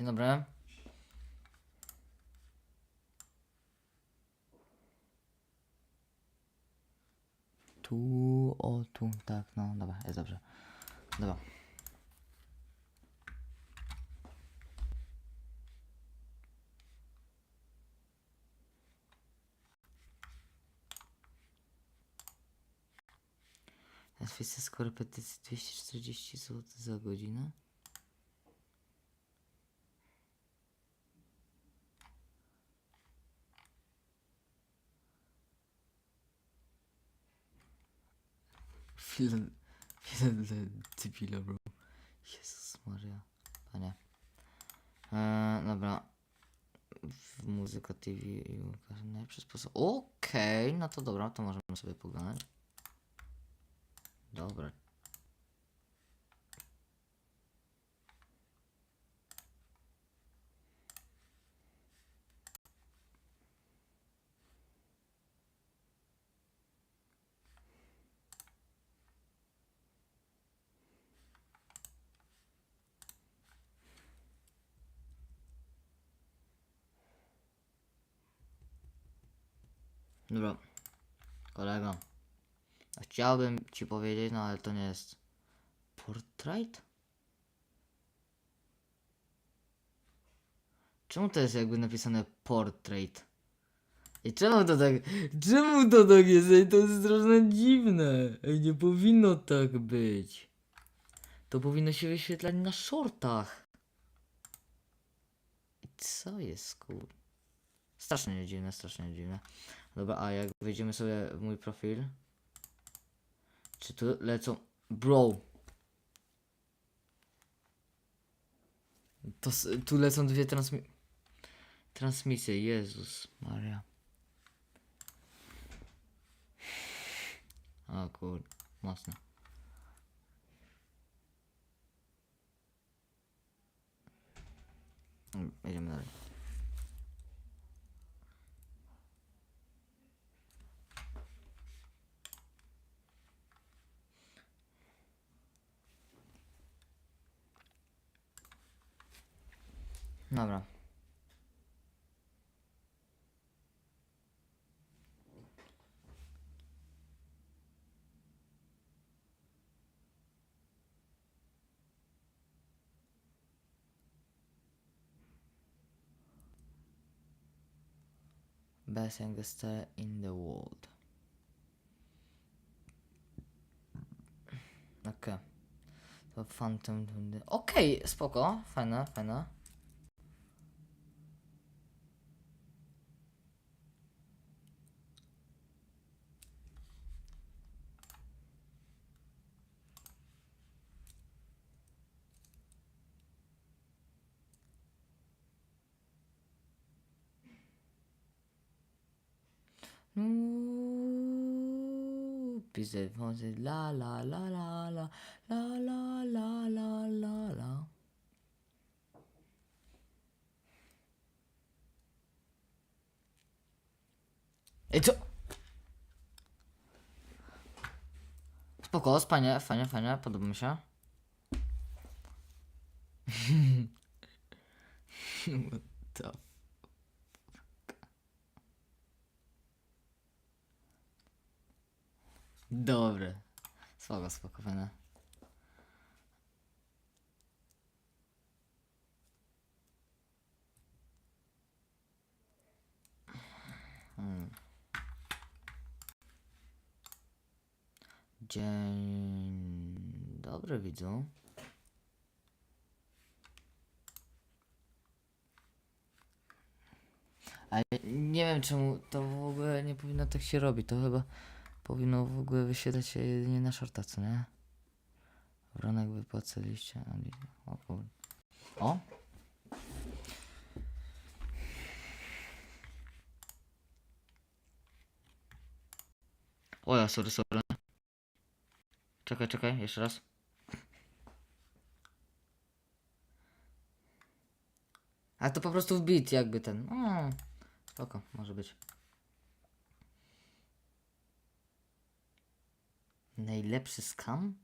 Dzień dobry. Tu, o tu, tak, no dobra, jest dobrze. Dobra. Kwestia z korepetycji 240 zł za godzinę. Chwilę dla debila, bro. Jezus Maria. Panie. Eee, dobra. Muzyka TV i Łukasz. Najlepszy sposób. Okej, no to dobra, to możemy sobie pogadać. Dobra. Dobra. Kolego. Chciałbym ci powiedzieć, no ale to nie jest. Portrait? Czemu to jest jakby napisane portrait? I czemu to tak. Czemu to tak jest? Ej, to jest strasznie dziwne. Ej, nie powinno tak być. To powinno się wyświetlać na shortach. I co jest kur... Strasznie dziwne, strasznie dziwne. Dobra, a jak wejdziemy sobie w mój profil. Czy tu lecą. Bro! To tu lecą dwie transmi transmisje. Jezus Maria. O kur... Mocno. Mm, Jedziemy dalej. Dobra. Best youngster in the world. Okej. To Phantom. Okej, spoko. Fajne, fajne. Pizza Fonzie, la la la la la la la la la la la. Ej, co? Spoko, fajnie, fajnie, fajnie, podoba mi się. What the Dobre. Spoko, spoko, fajne. Hmm. Dzień dobry, widzu. Ale nie wiem czemu to w ogóle nie powinno tak się robić. To chyba powinno w ogóle wyświetlać się jedynie na shorta, co nie? Wronek wypłacaliście. O kurde. O! O ja, sorry, sorry. Czekaj, czekaj, jeszcze raz. A to po prostu wbit jakby ten. O, spoko, może być. najlepszy scam?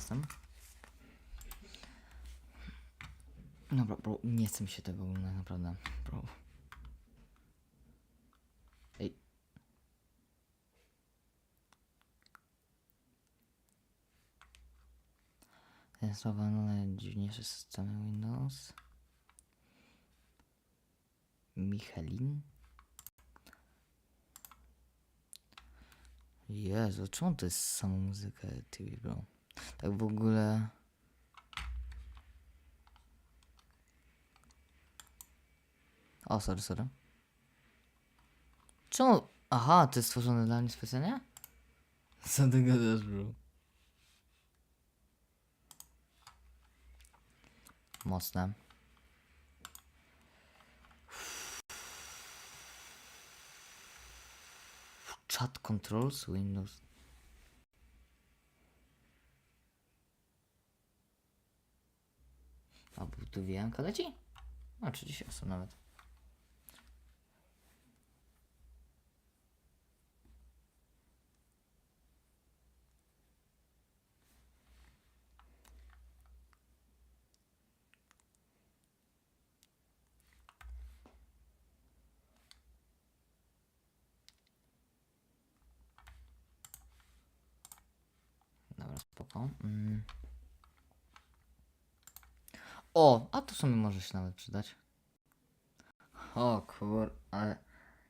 Jestem. Dobra, bro, nie chcę mi się tego oglądać, naprawdę, bro. Ej. Zainstalowano najdziwniejsze systemy Windows. Michelin? Jezu, czemu to jest sama muzyka TV, bro? Tak w ogóle... O, sorry, sorry. Czemu? Aha, to jest stworzone dla mnie specjalnie? Co ty gadasz, bro? Mocne. Chat controls Windows. A był tu wijanka leci? A 30 osób nawet. Dobra, spoko. Mm. O, a to w sumie może się nawet przydać. O kur... ale...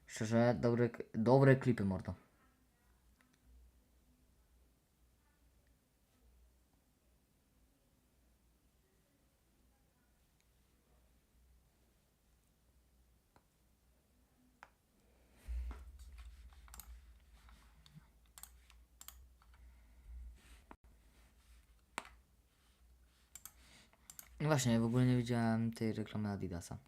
Szczerze, dobre, dobre klipy, mordo. Właśnie, w ogóle nie widziałem tej reklamy Adidasa.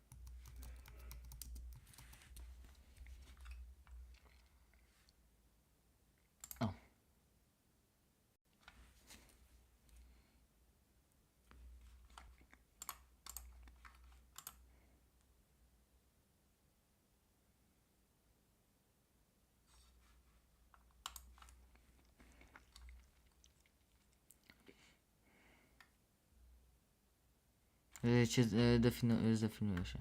Cię, y, definu- y, zdefiniuje się.